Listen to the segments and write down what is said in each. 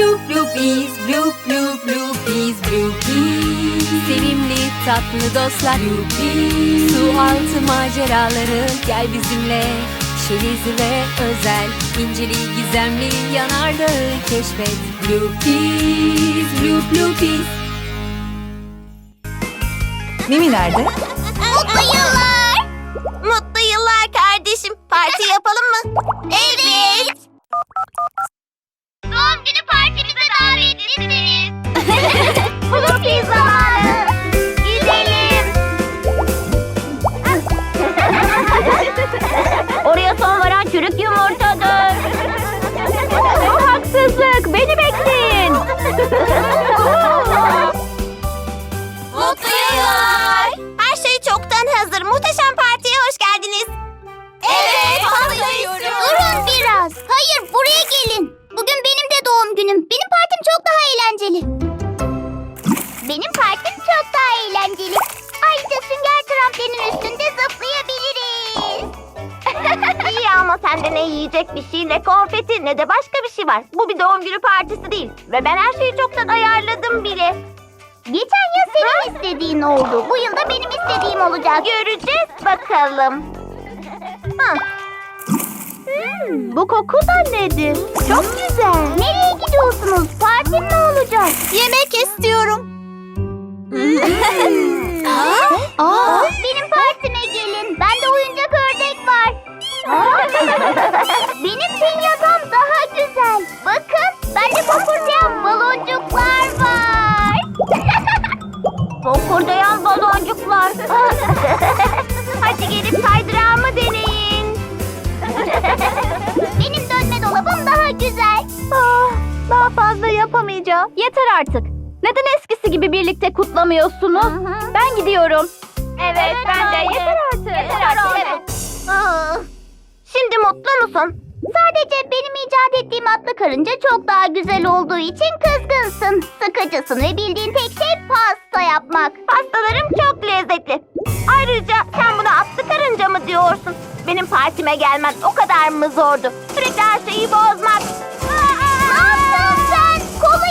Blue Bluebees, Blue Blue Bluebees, Bluebees. Sevimli tatlı dostlar Bluebees. Su altı maceraları gel bizimle. Şelizi ve özel, inceli gizemli yanardağı keşfet. Bluebees, Blue Bluebees. Mimi nerede? Mutlu yıllar. Mutlu yıllar kardeşim. Parti yapalım mı? Evet. Doğum günü partimize davetlisiniz. Bloopy zamanı. Gidelim. Oraya son varan çürük yumurtadır. Bir şey, ne konfeti, ne de başka bir şey var. Bu bir doğum günü partisi değil. Ve ben her şeyi çoktan ayarladım bile. Geçen yıl senin istediğin oldu. Bu yıl da benim istediğim olacak. Göreceğiz bakalım. Hı. Hmm, bu koku da nedir? Çok güzel. Nereye gidiyorsunuz? Partim ne olacak? Yemek istiyorum. Aa, benim dönme dolabım daha güzel. Ah, daha fazla yapamayacağım. Yeter artık. Neden eskisi gibi birlikte kutlamıyorsunuz? Ben gidiyorum. Evet, ben de. Yeter artık. Yeter artık. Evet. Aa, Şimdi mutlu musun? Sadece benim icat ettiğim atlı karınca çok daha güzel olduğu için kızgınsın. Sıkıcısın ve bildiğin tek şey pasta yapmak. Pastalarım çok lezzetli. Ayrıca sen buna atlı karınca mı diyorsun? Benim partime gelmen o kadar mı zordu? Sürekli her şeyi bozmak. Ne yaptın sen? Kolu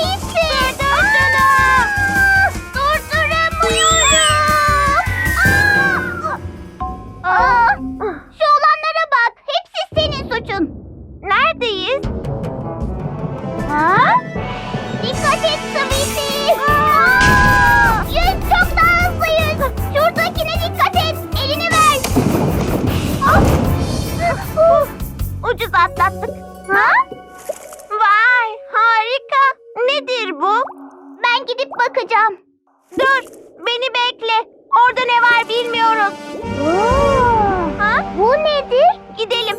atlattık. Ha? Vay harika. Nedir bu? Ben gidip bakacağım. Dur beni bekle. Orada ne var bilmiyoruz. Ha? Bu nedir? Gidelim.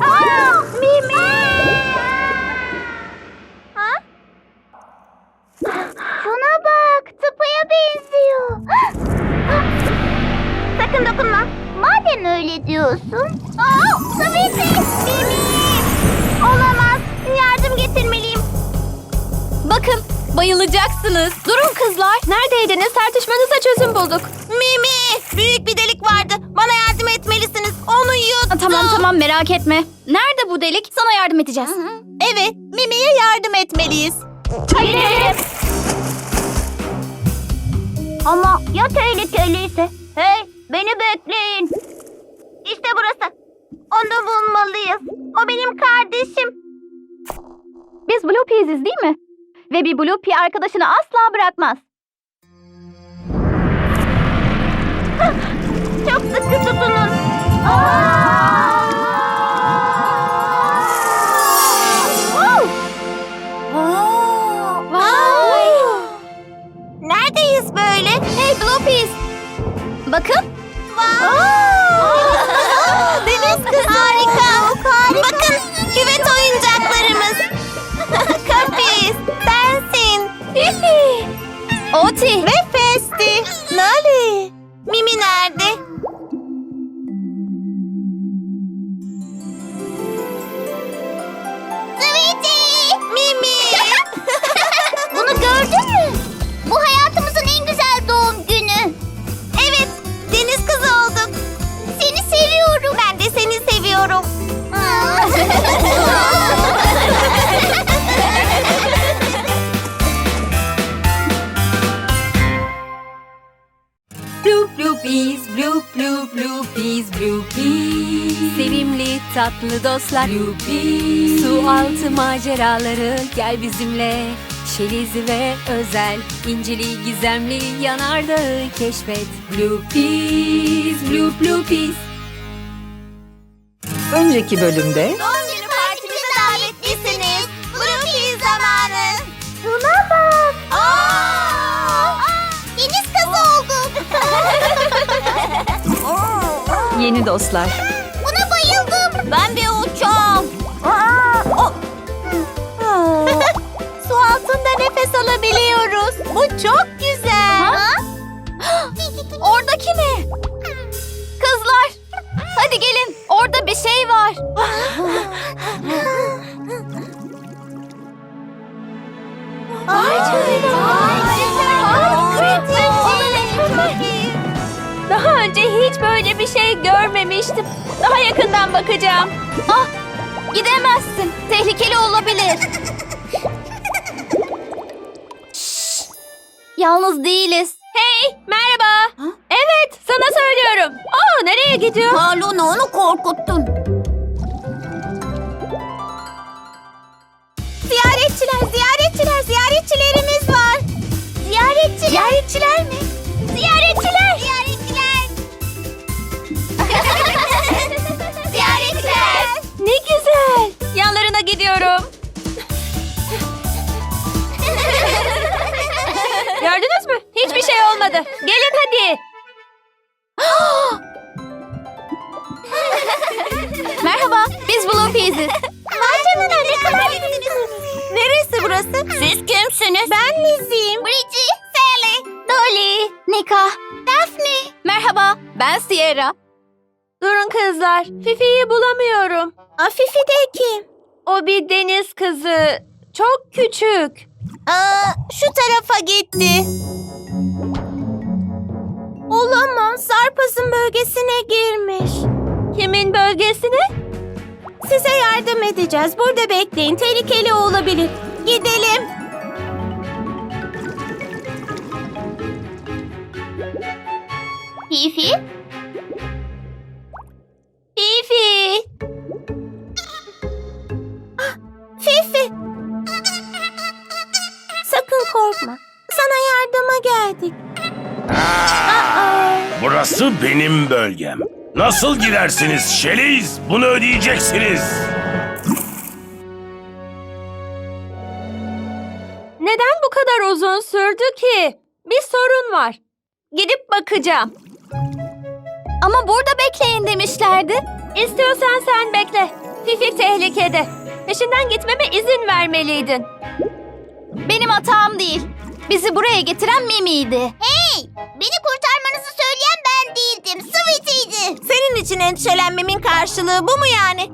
Aa, Mimi. Bayılacaksınız. Durun kızlar. Neredeydiniz? Tartışmanıza çözüm bulduk. Mimi. Büyük bir delik vardı. Bana yardım etmelisiniz. Onu yuttu. Tamam tamam merak etme. Nerede bu delik? Sana yardım edeceğiz. Evet. Mimi'ye yardım etmeliyiz. Gidelim. Ama ya tehlikeliyse? Hey beni bekleyin. İşte burası. Onu bulmalıyız. O benim kardeşim. Biz Bluepea'siz değil mi? Ve bir Bluepea arkadaşını asla bırakmaz. Çok sıkı tutunun. Vay. 어치. 네. Sevimli tatlı dostlar Blue peas Su altı maceraları gel bizimle Şelizi ve özel incili gizemli yanardağı keşfet Blue peas blue blue peas Önceki bölümde Doğum günü partimize davetlisiniz. Grupi zamanı. Şuna bak. Aa, deniz kızı olduk. yeni dostlar. Ben bir uçağım. Su altında nefes alabiliyoruz. Bu çok güzel. Oradaki ne? Kızlar, hadi gelin. Orada bir şey var. Daha önce hiç böyle bir şey görmemiştim. Daha yakından bakacağım. Ah, gidemezsin. Tehlikeli olabilir. Şşş, Yalnız değiliz. Hey, merhaba. Evet, sana söylüyorum. Aa, nereye gidiyor? Luna onu korkuttun. Ziyaretçiler, ziyaretçiler, ziyaretçilerimiz var. Ziyaretçiler. Ziyaretçiler mi? Gidiyorum. Gördünüz mü? Hiçbir şey olmadı. Gelin hadi. Merhaba, biz Blue Peas'iz. Vay canına ne kadar. Neresi burası? Siz kimsiniz? Ben Lizzie'yim. Bridgie, Sally, Dolly, Nika, Daphne. merhaba. Ben Sierra. Durun kızlar. Fifi'yi bulamıyorum. Afife de kim? O bir deniz kızı. Çok küçük. Aa, şu tarafa gitti. Olamaz. Sarpaz'ın bölgesine girmiş. Kimin bölgesine? Size yardım edeceğiz. Burada bekleyin. Tehlikeli olabilir. Gidelim. Fifi. Fifi. Fifi. Sakın korkma. Sana yardıma geldik. Burası benim bölgem. Nasıl girersiniz Şeliz? Bunu ödeyeceksiniz. Neden bu kadar uzun sürdü ki? Bir sorun var. Gidip bakacağım. Ama burada bekleyin demişlerdi. İstiyorsan sen bekle. Fifi tehlikede. Peşinden gitmeme izin vermeliydin. Benim hatam değil. Bizi buraya getiren Mimi'ydi. Hey! Beni kurtarmanızı söyleyen ben değildim. Sweetie'ydi. Senin için endişelenmemin karşılığı bu mu yani?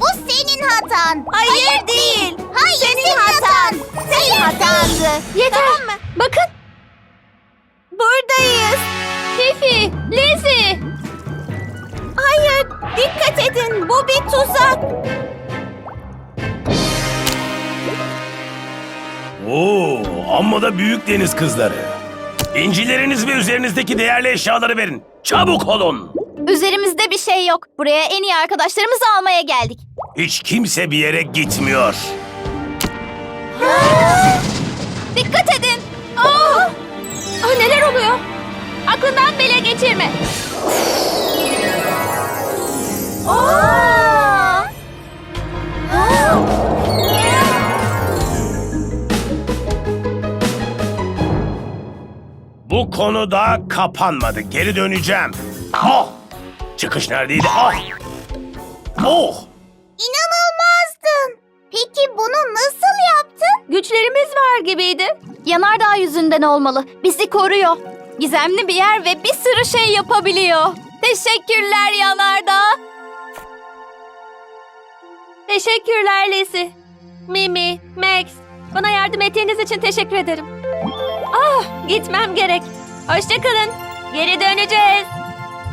Bu senin hatan. Hayır, değil. Hayır senin, hatan. Senin hatandı. Yeter. Tamam mı? Bakın. Buradayız. Fifi, Lizzie. Hayır, dikkat edin. Bu bir tuzak. Amma da büyük deniz kızları. İncileriniz ve üzerinizdeki değerli eşyaları verin. Çabuk olun. Üzerimizde bir şey yok. Buraya en iyi arkadaşlarımızı almaya geldik. Hiç kimse bir yere gitmiyor. Konu daha kapanmadı. Geri döneceğim. Oh! Çıkış neredeydi? Oh! Oh! İnanılmazdın. Peki bunu nasıl yaptın? Güçlerimiz var gibiydi. Yanardağ yüzünden olmalı. Bizi koruyor. Gizemli bir yer ve bir sürü şey yapabiliyor. Teşekkürler Yanardağ. Teşekkürler Lizzie. Mimi, Max. Bana yardım ettiğiniz için teşekkür ederim. Ah, gitmem gerek. Hoşçakalın. Geri döneceğiz.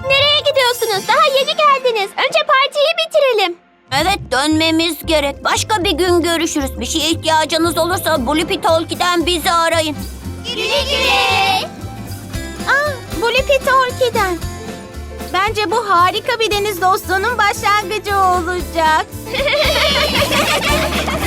Nereye gidiyorsunuz? Daha yeni geldiniz. Önce partiyi bitirelim. Evet dönmemiz gerek. Başka bir gün görüşürüz. Bir şeye ihtiyacınız olursa Blippi Talkie'den bizi arayın. Güle güle. Aa, bu Lipi Torki'den. Bence bu harika bir deniz dostluğunun başlangıcı olacak.